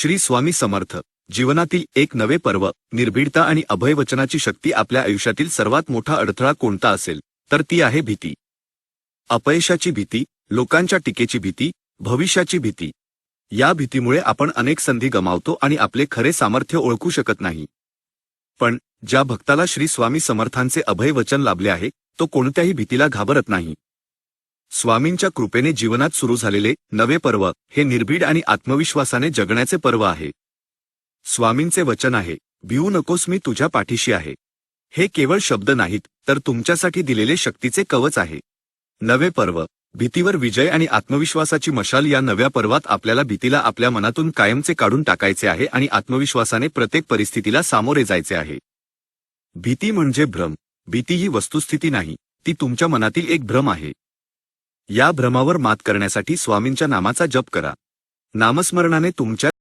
श्री स्वामी समर्थ. जीवनातील एक नवे पर्व निर्भीडता आणि अभयवचनाची शक्ती आपल्या आयुष्यातील सर्वात मोठा अडथळा कोणता असेल? तर ती आहे भीती. अपयशाची भीती लोकांच्या टीकेची भीती भविष्याची भीती. या भीतीमुळे आपण अनेक संधी गमावतो आणि आपले खरे सामर्थ्य ओळखू शकत नाही. पण ज्या भक्ताला श्री स्वामी समर्थांचे अभय वचन लाभले आहे तो कोणत्याही भीतीला घाबरत नाही. स्वामींच्या कृपेने जीवनात सुरू झालेले नवे पर्व हे निर्भीड आणि आत्मविश्वासाने जगण्याचे पर्व आहे. स्वामींचे वचन आहे भिवू नकोस मी तुझ्या पाठीशी आहे. हे केवळ शब्द नाहीत तर तुमच्यासाठी दिलेले शक्तीचे कवच आहे. नवे पर्व भीतीवर विजय आणि आत्मविश्वासाची मशाल या नव्या पर्वात आपल्याला भीतीला आपल्या मनातून कायमचे काढून टाकायचे आहे आणि आत्मविश्वासाने प्रत्येक परिस्थितीला सामोरे जायचे आहे. भीती म्हणजे भ्रम भीती ही वस्तुस्थिती नाही ती तुमच्या मनातील एक भ्रम आहे. या भ्रमावर मात करण्यासाठी स्वामींच्या नामाचा जप करा. नामस्मरणाने तुमच्या